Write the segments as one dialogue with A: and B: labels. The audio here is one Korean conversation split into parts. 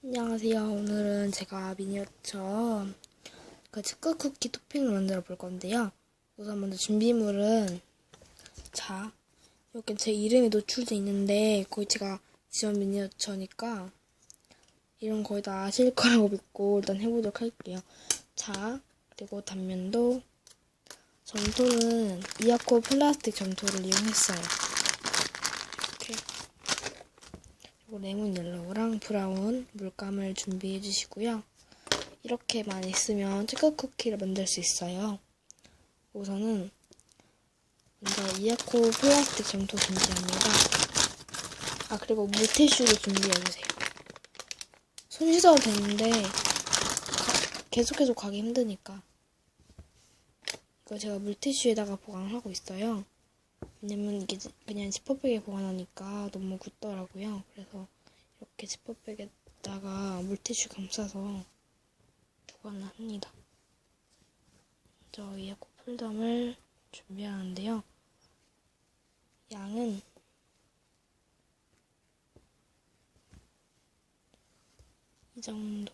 A: 안녕하세요. 오늘은 제가 미니어처 그 치크 쿠키 토핑을 만들어 볼 건데요. 우선 먼저 준비물은 자 여기 제 이름이 노출돼 있는데 거의 제가 지원 미니어처니까 이런 거의 다 아실 거라고 믿고 일단 해보도록 할게요. 자 그리고 단면도 점토는 이아코 플라스틱 점토를 이용했어요. 이렇게 레몬 옐로우랑 브라운 물감을 준비해 주시고요. 이렇게만 있으면 초코 쿠키를 만들 수 있어요. 우선은 먼저 이아코 플라스틱 점토 준비합니다. 아 그리고 물티슈를 준비해 주세요. 손 씻어도 되는데 가- 계속 해서 가기 힘드니까 이거 제가 물티슈에다가 보관하고 있어요. 왜냐면 이게 지- 그냥 지퍼백에 보관하니까 너무 굳더라고요. 그래서 이렇게 지퍼백에다가 물티슈 감싸서 보관을 합니다. 먼저 이에코 풀덤을 준비하는데요. 양은 이 정도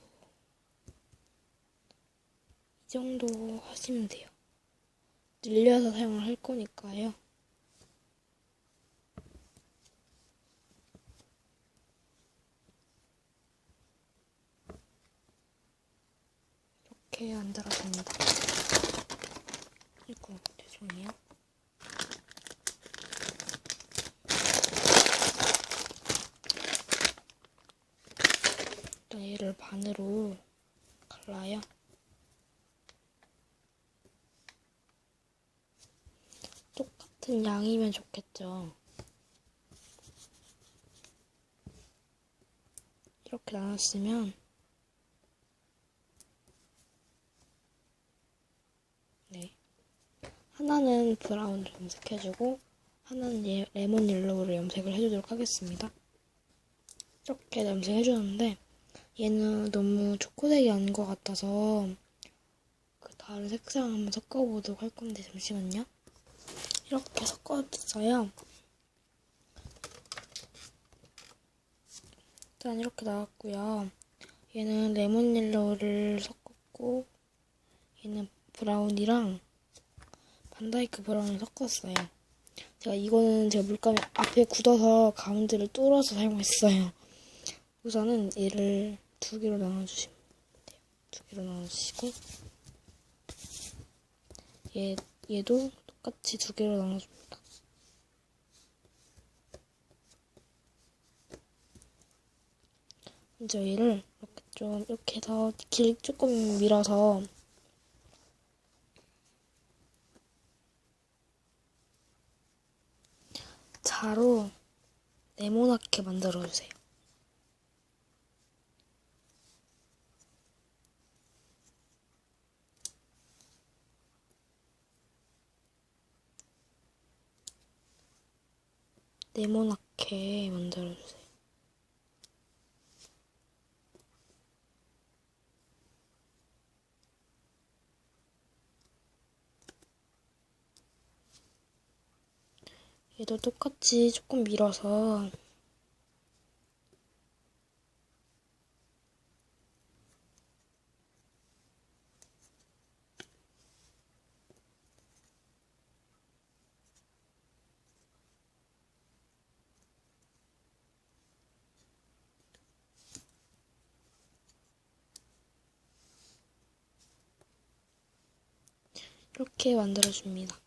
A: 이 정도 하시면 돼요. 늘려서 사용을 할 거니까요. 이렇게 만들어줍니다. 아이고, 죄송해요. 일단 얘를 반으로 갈라요. 똑같은 양이면 좋겠죠. 이렇게 나눴으면 네. 하나는 브라운 염색해주고 하나는 예- 레몬 옐로우로 염색을 해주도록 하겠습니다. 이렇게 염색해주는데 얘는 너무 초코색이 아닌 것 같아서 그 다른 색상 한번 섞어보도록 할 건데 잠시만요. 이렇게 섞어줬어요. 일단 이렇게 나왔고요. 얘는 레몬 옐로우를 섞었고 얘는 브라운이랑 반다이크 브라운을 섞었어요. 제가 이거는 제가 물감이 앞에 굳어서 가운데를 뚫어서 사용했어요. 우선은 얘를 두 개로 나눠주시면 돼요. 두 개로 나눠주시고 얘, 얘도 똑같이 두 개로 나눠줍니다. 먼저 얘를 이렇게 좀 이렇게 해서 길 조금 밀어서 자로 네모나게 만들어주세요. 네모나게 만들어주세요. 얘도 똑같이 조금 밀어서 이렇게 만들어줍니다.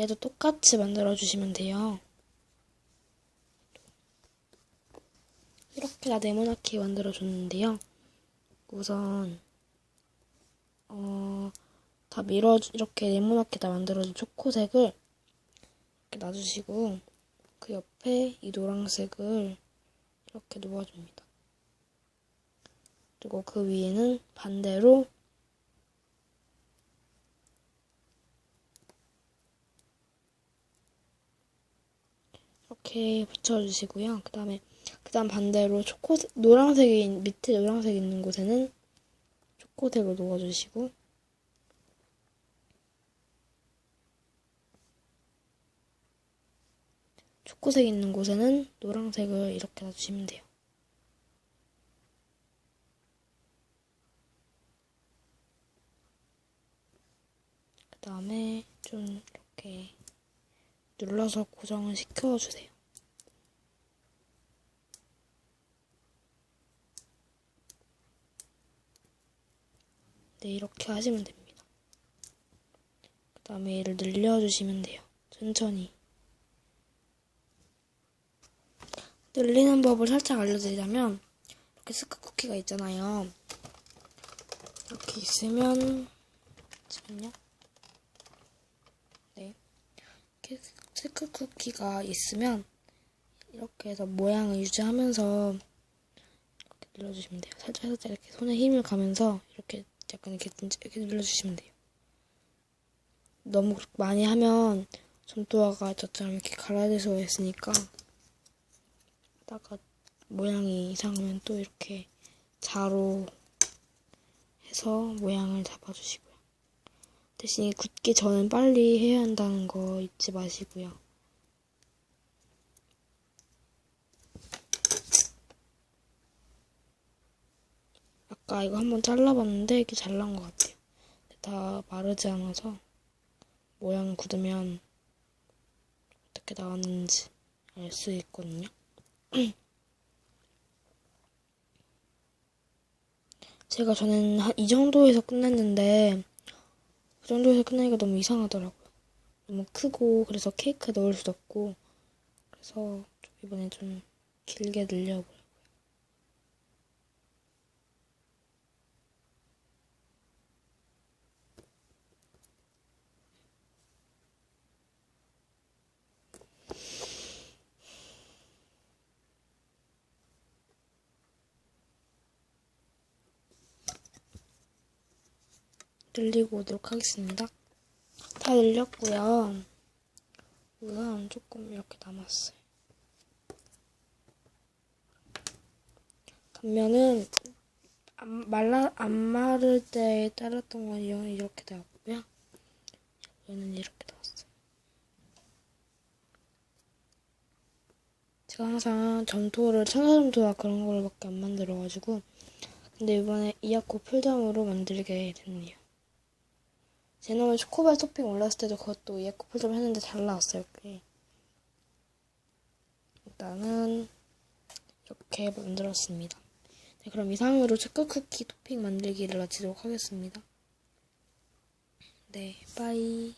A: 얘도 똑같이 만들어 주시면 돼요. 이렇게 다 네모나게 만들어 줬는데요. 우선 어, 다 밀어 이렇게 네모나게 다 만들어준 초코색을 이렇게 놔주시고 그 옆에 이 노란색을 이렇게 놓아줍니다. 그리고 그 위에는 반대로 이렇게 붙여주시고요. 그 다음에 그 다음 반대로 초코색, 노란색이 밑에 노란색 있는 곳에는 초코색을 놓아주시고 초코색 있는 곳에는 노란색을 이렇게 놔주시면 돼요. 그 다음에 좀 이렇게 눌러서 고정을 시켜주세요. 네, 이렇게 하시면 됩니다. 그 다음에 얘를 늘려주시면 돼요. 천천히. 늘리는 법을 살짝 알려드리자면, 이렇게 스크 쿠키가 있잖아요. 이렇게 있으면, 잠시만요. 네. 이렇게 스크 쿠키가 있으면, 이렇게 해서 모양을 유지하면서, 이렇게 눌러주시면 돼요. 살짝 살짝 이렇게 손에 힘을 가면서, 이렇게 약간 이렇게, 이렇게 눌러주시면 돼요. 너무 많이 하면 점토화가 저처럼 이렇게 갈라질 수가 있으니까 하다가 모양이 이상하면 또 이렇게 자로 해서 모양을 잡아주시고요. 대신 굳기 전엔 빨리 해야 한다는 거 잊지 마시고요. 아까 이거 한번 잘라봤는데 이게 잘 나온 것 같아요. 다 마르지 않아서 모양 굳으면 어떻게 나왔는지 알 수 있거든요. 제가 저는 한 이 정도에서 끝냈는데 그 정도에서 끝내니까 너무 이상하더라고요. 너무 크고 그래서 케이크 넣을 수도 없고 그래서 이번에 좀 길게 늘려보려고요. 늘리고 오도록 하겠습니다. 다 늘렸고요. 우선 조금 이렇게 남았어요. 단면은 안 말라 안 마를 때 따랐던 건 이렇게 나왔고요. 얘는 이렇게 나왔어요. 제가 항상 점토를 천사점토나 그런 걸밖에 안 만들어가지고 근데 이번에 이아코 필담으로 만들게 됐네요. 제너멀 초코바일 토핑 올랐을 때도 그것도 이아코 필담 했는데 잘 나왔어요. 꽤. 일단은 이렇게 만들었습니다. 네, 그럼 이상으로 초코 쿠키 토핑 만들기를 마치도록 하겠습니다. 네, 빠이.